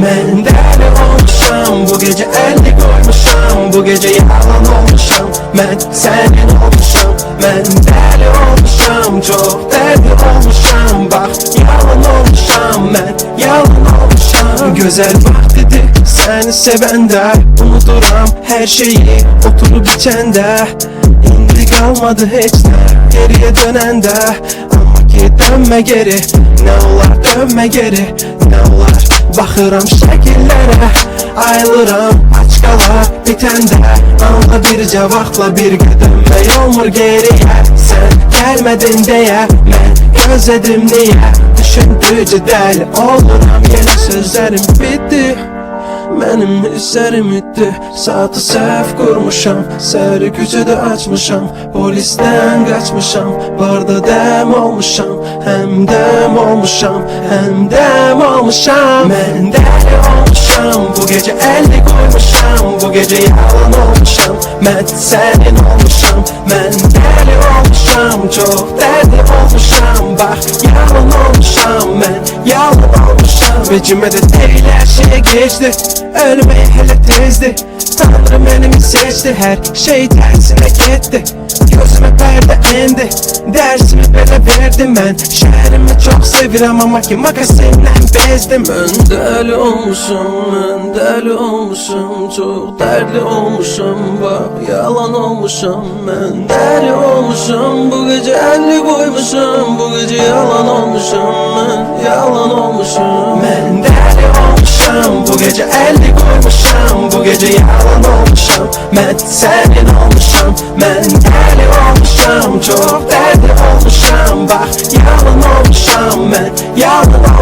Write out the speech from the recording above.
Mendel olmuşam Bu gece elli koymuşam Bu gece yalan olmuşam. Ben senin olmuşam Mendel olmuşam Çok derdi olmuşam. Bak yalan olmuşam Ben yalan olmuşam. Güzel bak dedi seni seven de Unuturam her şeyi. Oturup içen de İndi kalmadı hiç de. Geriye dönen de ki dönme geri. Ne olar dönme geri. Ne olar Bakıram şəkillərə Ayılıram aç qala bitəndə Anla bir cavabla bir qədəmmək olmur geriyə Sən gəlmədin deyə mən gözlədim niyə Düşündükcə dəli oluram yenə sözlərim bitdi Mənim hisslərim itdi Saatı səhv qurmuşam Səhri küçədə açmışam. Polisdən qaçmışam Barda dəm olmuşam. Həm dəm olmuşam. Həm dəm olmuşam. Mən dəli olmuşam. Bu gecə əlli qoymuşam Bu gecə yalan olmuşam. Mən sənin olmuşam. Mən dəli olmuşam. Çox dəli olmuşam Vecimə də deyil hər şeyə geçdi Ölməyə hələ tezdir Tanrı mənimi seçdi Hər şey tərsinə getdi Gözümə pərdə indi Dərsimi belə verdim mən Şəhərimi çox sevirəm amma ki makasimlə bezdim Mən dəli olmuşum, mən dəli olmuşum Çox dərdli olmuşum, bak yalan olmuşum. Mən dəli olmuşum, bu gecə əlli qoymuşum Bu gecə yalan olmuşum, mən Yalan olmuşum. Ben deli olmuşum. Bu gece elli koymuşum. Bu gece yalan olmuşum. Ben senin olmuşum. Ben deli olmuşum. Çok derdi olmuşum. Bak yalan olmuşum. Ben yalan olmuşum